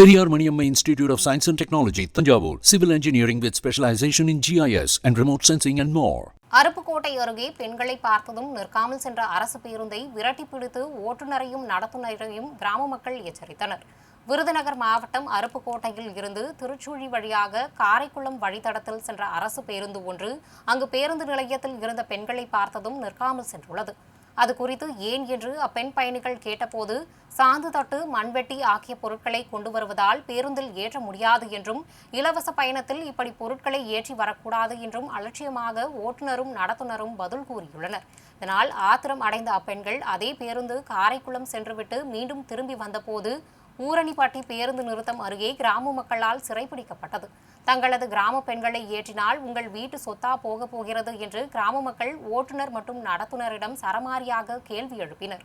Periyar Maniammai institute of science and technology Thanjavur. Civil engineering with specialisation in GIS and remote sensing and more Aruppukottai அருகே பெண்களை பார்த்ததும் நிற்காமல் சென்ற அரசு பேருந்தை விரட்டி பிடித்து ஓட்டுநரையும் நடத்துனரையும் கிராம மக்கள் எச்சரித்தனர். விருதுநகர் மாவட்டம் அருப்புக்கோட்டையில் இருந்து திருச்சூழி வழியாக காரைக்குளம் வழித்தடத்தில் சென்ற அரசு பேருந்து ஒன்று அங்கு பேருந்து நிலையத்தில் இருந்த பெண்களை பார்த்ததும் நிற்காமல் சென்றுள்ளது. அது குறித்து ஏன் என்று அப்பெண் பயணிகள் கேட்டபோது சாந்து தட்டு மண்வெட்டி ஆகிய பொருட்களை கொண்டு வருவதால் பேருந்தில் ஏற்ற முடியாது என்றும் இலவச பயணத்தில் இப்படி பொருட்களை ஏற்றி வரக்கூடாது என்றும் அலட்சியமாக ஓட்டுநரும் நடத்துனரும் பதில் கூறியுள்ளனர். இதனால் ஆத்திரம் அடைந்த அப்பெண்கள் அதே பேருந்து காரைக்குளம் சென்றுவிட்டு மீண்டும் திரும்பி வந்தபோது ஊரணிப்பட்டி பேருந்து நிறுத்தம் அருகே கிராம மக்களால் சிறைப்பிடிக்கப்பட்டது தங்களது கிராம பெண்களை ஏற்றினால் உங்கள் வீட்டு சொத்தா போக போகிறது என்று கிராம மக்கள் ஓட்டுநர் மற்றும் நடத்துனரிடம் சரமாரியாக கேள்வி எழுப்பினர்.